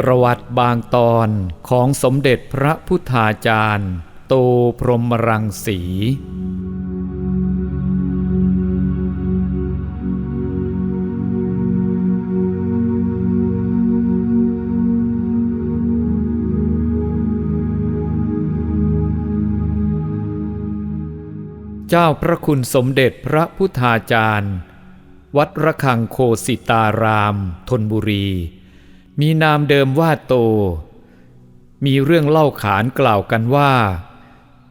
ประวัติบางตอนของสมเด็จพระพุทธาจารย์ โตพรหมรังสีเจ้าพระคุณสมเด็จพระพุทธาจารย์ วัดระฆังโคสิตาราม ธนบุรี มีนามเดิมว่าโต มีเรื่องเล่าขานกล่าวกันว่า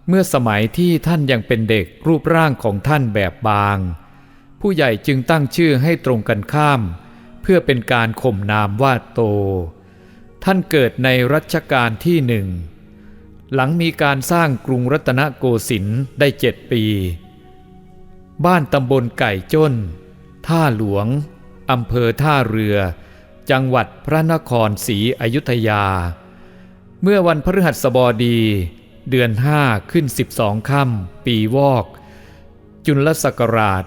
เมื่อสมัยที่ท่านยังเป็นเด็กรูปร่างของท่านแบบบาง ผู้ใหญ่จึงตั้งชื่อให้ตรงกันข้าม เพื่อเป็นการข่มนามว่าโต ท่านเกิดในรัชกาลที่หนึ่ง หลังมีการสร้างกรุงรัตนโกสินทร์ได้เจ็ดปี บ้านตำบลไก่จ้น ท่าหลวงอำเภอท่าเรือ จังหวัดพระนครศรีอยุธยา เมื่อวันพฤหัสบดี เดือนห้าขึ้น 12ค่ำปีวอก จุลศักราช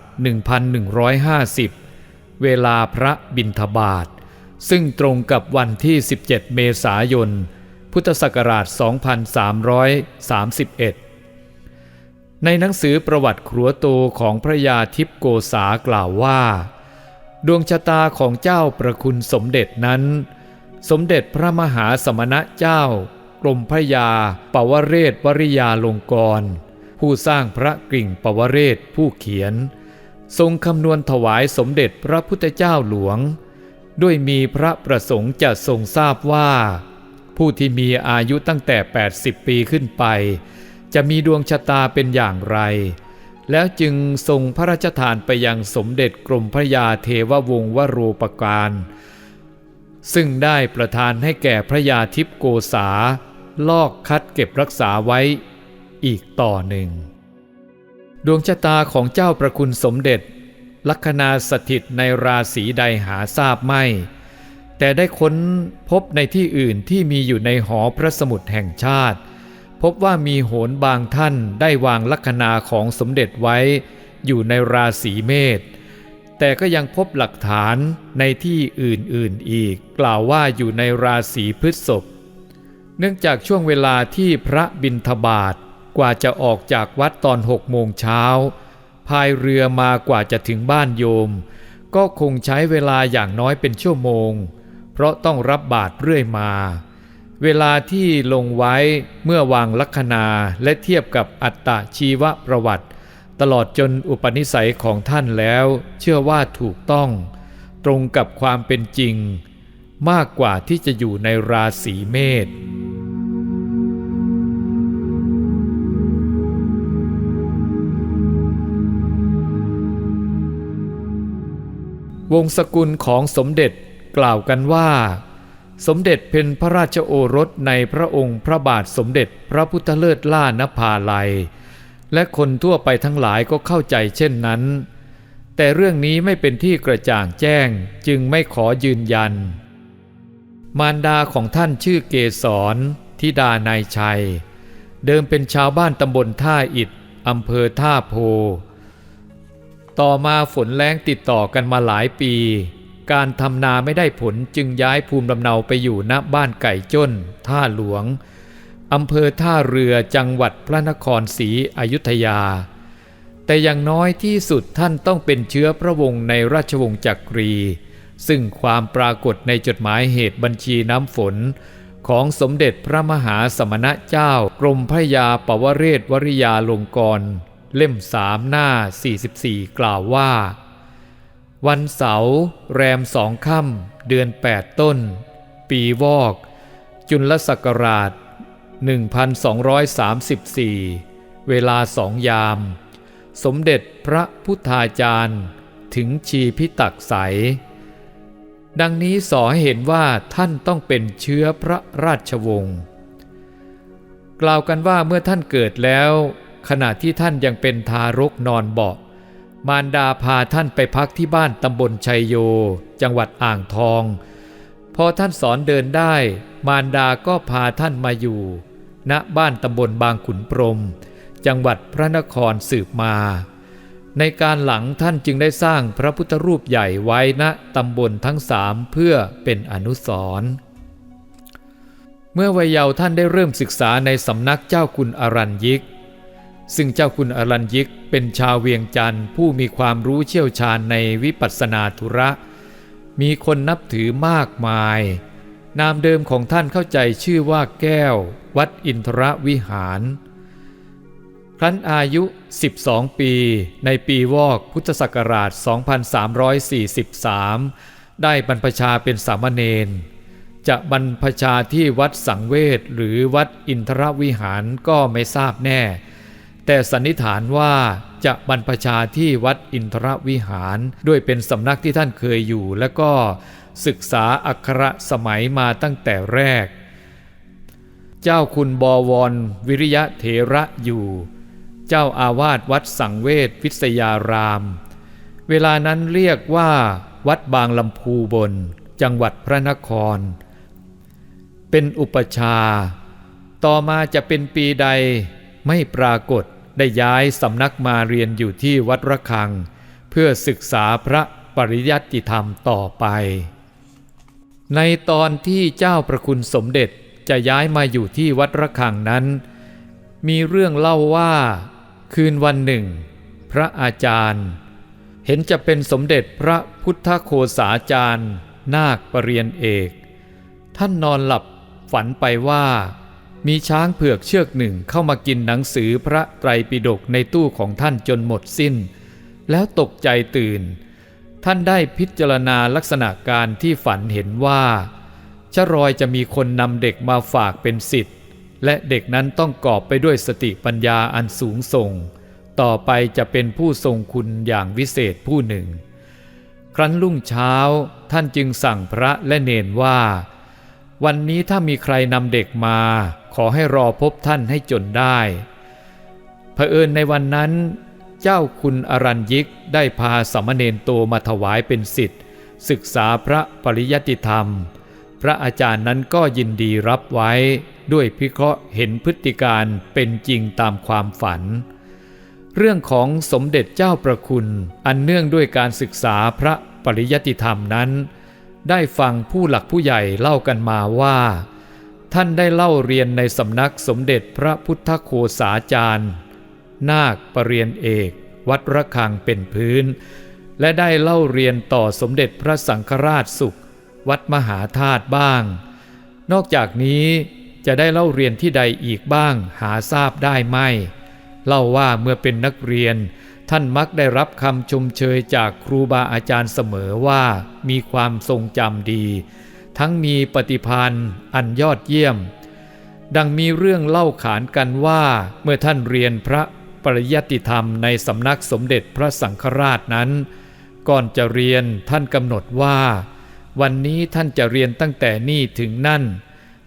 1150 เวลาพระบิณฑบาตซึ่งตรงกับวันที่ 17 เมษายน พุทธศักราช 2331 ในหนังสือประวัติครัวโตของพระยาทิพโกษากล่าวว่า ดวงชะตาของเจ้าประคุณสมเด็จนั้น สมเด็จพระมหาสมณะเจ้ากรมพระยาปวเรศวริยาลงกร ผู้สร้างพระกริ่งปวเรศผู้เขียน ทรงคำนวณถวายสมเด็จพระพุทธเจ้าหลวง ด้วยมีพระประสงค์จะทรงทราบว่า ผู้ที่มีอายุตั้งแต่ 80 ปีขึ้นไป จะมีดวงชะตาเป็นอย่างไร แล้วจึงทรงพระราชทานไปยังสมเด็จกรมพระยาเทววงศ์วโรปการ ซึ่งได้ประทานให้แก่พระยาทิพโกษา ลอกคัดเก็บรักษาไว้อีกต่อหนึ่ง ดวงชะตาของเจ้าประคุณสมเด็จ ลัคนาสถิตในราศีใดหาทราบไม่ แต่ได้ค้นพบในที่อื่นที่มีอยู่ในหอพระสมุดแห่งชาติ พบว่ามีโหนบางท่านได้วางลัคนาของสมเด็จไว้อยู่ในราศีเมษแต่ก็ยังพบหลักฐานในที่อื่นๆอีก กล่าวว่าอยู่ในราศีพฤษภเนื่องจากช่วงเวลาที่พระบิณฑบาตกว่าจะออกจากวัดตอนหกโมงเช้าพายเรือมากว่าจะถึงบ้านโยม ก็คงใช้เวลาอย่างน้อยเป็นชั่วโมง เพราะต้องรับบาตรเรื่อยมา เวลาที่ลงไว้เมื่อวางลัคนาและเทียบกับอัตตชีวประวัติ ตลอดจนอุปนิสัยของท่านแล้ว เชื่อว่าถูกต้อง ตรงกับความเป็นจริง มากกว่าที่จะอยู่ในราศีเมษวงศกุลของสมเด็จกล่าวกันว่า สมเด็จเป็นพระราชโอรสในพระองค์พระบาทสมเด็จพระพุทธเลิศล่านภาลัย และคนทั่วไปทั้งหลายก็เข้าใจเช่นนั้น แต่เรื่องนี้ไม่เป็นที่กระจ่างแจ้งจึงไม่ขอยืนยัน มารดาของท่านชื่อเกศรธิดานายชัย เดิมเป็นชาวบ้านตำบลท่าอิดอำเภอท่าโพ ต่อมาฝนแล้งติดต่อกันมาหลายปี การทำนาไม่ได้ผลจึงย้ายภูมิลำเนาไปอยู่ณบ้านไก่จ้น ท่าหลวงอำเภอท่าเรือจังหวัดพระนครศรีอยุธยา แต่อย่างน้อยที่สุดท่านต้องเป็นเชื้อพระวงศ์ในราชวงศ์จักรี ซึ่งความปรากฏในจดหมายเหตุบัญชีน้ำฝน ของสมเด็จพระมหาสมณเจ้ากรมพระยาปวเรศวริยาลงกร เล่มสามหน้า 44 กล่าวว่า วันเสาร์แรมสองค่ำเดือน 8 ต้น ปีวอก จุลศักราช 1234 เวลาสองยาม สมเด็จพระพุทธาจารย์ ถึงชีพิตักใส ดังนี้สอให้เห็นว่าท่านต้องเป็นเชื้อพระราชวงศ์ กล่าวกันว่าเมื่อท่านเกิดแล้ว ขณะที่ท่านยังเป็นทารกนอนเบาะ มารดาพาท่านไปพักที่บ้านตำบลชัยโย จังหวัดอ่างทอง พอท่านสอนเดินได้ มารดาก็พาท่านมาอยู่ ณบ้านตำบลบางขุนพรม จังหวัดพระนครสืบมา ในการหลังท่านจึงได้สร้างพระพุทธรูปใหญ่ไว้ณตำบลทั้งสามเพื่อเป็นอนุสรณ์เมื่อวัยเยาว์ท่านได้เริ่มศึกษาในสำนักเจ้าคุณอรัญยิก ซึ่งเจ้าคุณอรัญยิกเป็นชาวเวียงจันทร์ผู้มีความรู้เชี่ยวชาญในวิปัสสนาธุระ มีคนนับถือมากมาย นามเดิมของท่านเข้าใจชื่อว่าแก้ว วัดอินทรวิหาร ครั้นอายุ 12 ปี ในปีวอกพุทธศักราช 2343 ได้บรรพชาเป็นสามเณรจะบรรพชาที่วัดสังเวชหรือวัดอินทรวิหารก็ไม่ทราบแน่ แต่สันนิษฐานว่าจะบรรพชาที่วัดอินทรวิหาร ด้วยเป็นสำนักที่ท่านเคยอยู่ และก็ศึกษาอักขรสมัยมาตั้งแต่แรก เจ้าคุณบวร วิริยะเถระอยู่ เจ้าอาวาสวัดสังเวชวิทยาราม เวลานั้นเรียกว่า วัดบางลำพูบน จังหวัดพระนคร เป็นอุปชา ต่อมาจะเป็นปีใดไม่ปรากฏ ได้ย้ายสำนักมาเรียนอยู่ที่วัดระฆัง เพื่อศึกษาพระปริยัติธรรมต่อไป ในตอนที่เจ้าประคุณสมเด็จจะย้ายมาอยู่ที่วัดระฆังนั้น มีเรื่องเล่าว่า คืนวันหนึ่ง พระอาจารย์ เห็นจะเป็นสมเด็จพระพุทธโคสาจารย์ นาคปรริยนเอก ท่านนอนหลับฝันไปว่า มีช้างเผือกเชือกหนึ่งเข้ามากินหนังสือพระไตรปิฎกในตู้ของท่านจนหมดสิ้น แล้วตกใจตื่น ท่านได้พิจารณาลักษณะการที่ฝันเห็นว่าชรอยจะมีคนนำเด็กมาฝากเป็นสิทธิ์ และเด็กนั้นต้องกอบไปด้วยสติปัญญาอันสูงส่ง ต่อไปจะเป็นผู้ทรงคุณอย่างวิเศษผู้หนึ่ง ครั้นรุ่งเช้าท่านจึงสั่งพระและเนนว่า วันนี้ถ้ามีใครนำเด็กมา ขอให้รอพบท่านให้จนได้เผอิญในวันนั้น เจ้าคุณอรัญยิกได้พาสามเณรโตมาถวายเป็นสิทธิ์ ศึกษาพระปริยัติธรรม พระอาจารย์นั้นก็ยินดีรับไว้ด้วยพิเคราะห์เห็นพฤติการเป็นจริงตามความฝัน เรื่องของสมเด็จเจ้าประคุณ อันเนื่องด้วยการศึกษาพระปริยัติธรรมนั้น ได้ฟังผู้หลักผู้ใหญ่เล่ากันมาว่า ท่านได้เล่าเรียนในสำนักสมเด็จพระพุทธโคสาจารย์ นาคปรริยนเอก วัดระฆังเป็นพื้น และได้เล่าเรียนต่อสมเด็จพระสังฆราชสุข วัดมหาธาตุบ้าง นอกจากนี้จะได้เล่าเรียนที่ใดอีกบ้างหาทราบได้ไหม เล่าว่าเมื่อเป็นนักเรียน ท่านมักได้รับคำชมเชยจากครูบาอาจารย์เสมอว่ามีความทรงจำดี ทั้งมีปฏิพันธ์อันยอดเยี่ยม ดังมีเรื่องเล่าขานกันว่าเมื่อท่านเรียนพระปริยัติธรรมในสำนักสมเด็จพระสังฆราชนั้น ก่อนจะเรียนท่านกำหนดว่า วันนี้ท่านจะเรียนตั้งแต่นี่ถึงนั่น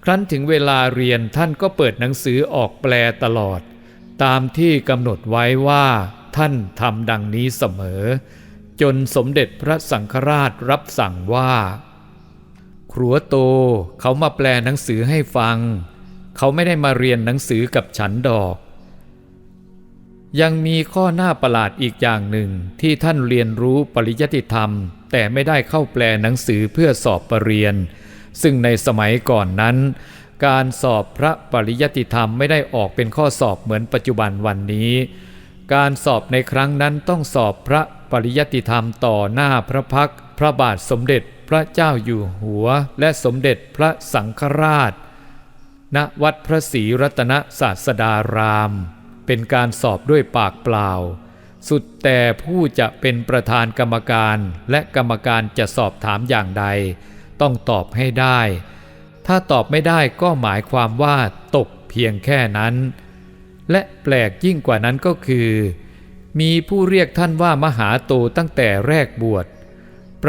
ครั้นถึงเวลาเรียนท่านก็เปิดหนังสือออกแปลตลอด ตามที่กำหนดไว้ว่า ท่านทำดังนี้เสมอ จนสมเด็จพระสังฆราชรับสั่งว่า ครัวโตเขามาแปลหนังสือให้ฟัง เขาไม่ได้มาเรียนหนังสือกับฉันดอก ยังมีข้อหน้าประหลาดอีกอย่างหนึ่งที่ท่านเรียนรู้ปริยัติธรรม แต่ไม่ได้เข้าแปลหนังสือเพื่อสอบปรริญญาซึ่งในสมัยก่อนนั้น การสอบพระปริยัติธรรมไม่ได้ออกเป็นข้อสอบเหมือนปัจจุบันวันนี้ การสอบในครั้งนั้นต้องสอบพระปริยัติธรรมต่อหน้าพระพักร พระบาทสมเด็จพระเจ้าอยู่หัว และสมเด็จพระสังฆราช ณวัดพระศรีรัตนศาสดาราม เป็นการสอบด้วยปากเปล่า สุดแต่ผู้จะเป็นประธานกรรมการและกรรมการจะสอบถามอย่างใด ต้องตอบให้ได้ ถ้าตอบไม่ได้ก็หมายความว่าตกเพียงแค่นั้น และแปลกยิ่งกว่านั้นก็คือ มีผู้เรียกท่านว่ามหาโตตั้งแต่แรกบวช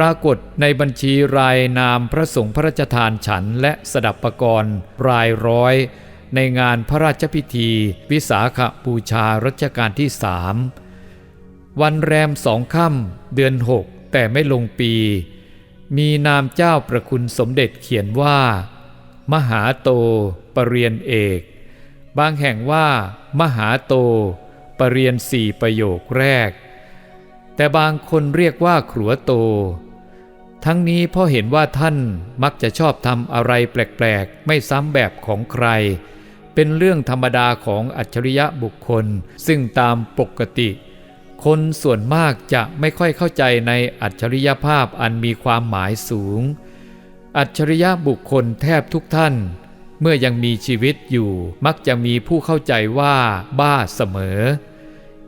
ปรากฏในบัญชีรายนามพระสงฆ์พระราชทานฉันและสดับปกรณ์รายร้อย ในงานพระราชพิธี วิสาขบูชารัชกาลที่สามวันแรมสองค่ำเดือนหกแต่ไม่ลงปี มีนามเจ้าประคุณสมเด็จเขียนว่า มหาโตปรริยนเอก บางแห่งว่า มหาโตปรริยนสี่ประโยคแรก แต่บางคนเรียกว่าขรัวโต ทั้งนี้เพราะเห็นว่าท่านมักจะชอบทำอะไรแปลกๆ ไม่ซ้ำแบบของใคร เป็นเรื่องธรรมดาของอัจฉริยะบุคคล ซึ่งตามปกติ คนส่วนมากจะไม่ค่อยเข้าใจในอัจฉริยภาพอันมีความหมายสูง อัจฉริยะบุคคลแทบทุกท่าน เมื่อยังมีชีวิตอยู่มักจะมีผู้เข้าใจว่าบ้าเสมอ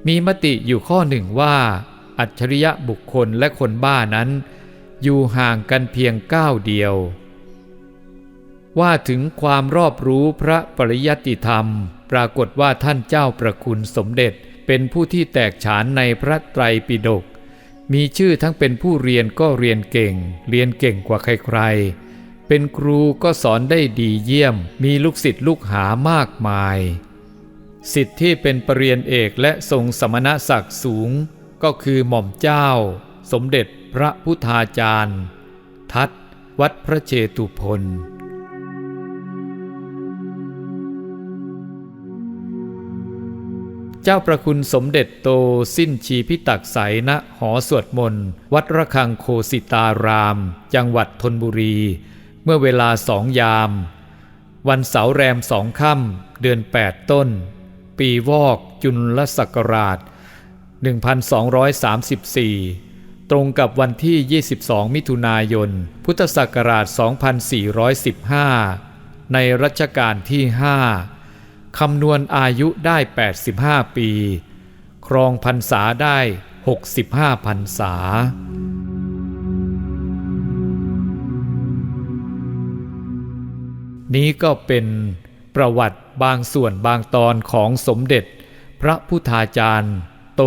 มีมติอยู่ข้อหนึ่งว่า อัจฉริยะบุคคลและคนบ้านั้น อยู่ห่างกันเพียงก้าวเดียว ว่าถึงความรอบรู้พระปริยัติธรรม ปรากฏว่าท่านเจ้าประคุณสมเด็จเป็นผู้ที่แตกฉานในพระไตรปิฎกมีชื่อทั้งเป็นผู้เรียนก็เรียนเก่ง เรียนเก่งกว่าใครๆ เป็นครูก็สอนได้ดีเยี่ยม มีลูกศิษย์ลูกหามากมาย สิทธิ์ที่เป็นปรริญญาเอกและทรงสมณศักดิ์สูง ก็คือหม่อมเจ้า สมเด็จ พระพุทธาจารย์ ทัตวัดพระเชตุพนเจ้าประคุณสมเด็จโตสิ้นชีพิตักใสณหอสวดมนต์ วัดระฆังโคสิตาราม จังหวัดธนบุรี เมื่อเวลาสองยาม วันเสาร์แรมสองค่ำเดือน 8 ต้น ปีวอกจุลศักราช 1234 ตรงกับวันที่ 22 มิถุนายน พุทธศักราช 2415 ในรัชกาลที่ 5 คำนวณอายุได้ 85 ปี ครองพรรษาได้ 65 พรรษา นี้ก็เป็นประวัติบางส่วนบางตอนของสมเด็จ พระพุทธาจารย์ โต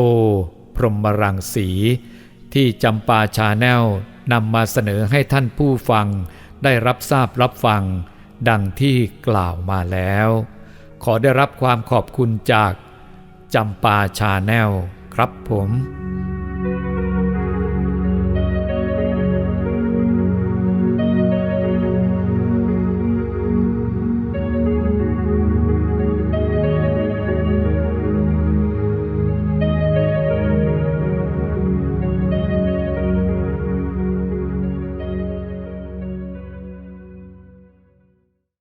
พรหมรังสี ที่จำปาชาแนลนำมาเสนอให้ท่านผู้ฟังได้รับทราบรับฟัง ดังที่กล่าวมาแล้ว ขอได้รับความขอบคุณจากจำปาชาแนลครับผม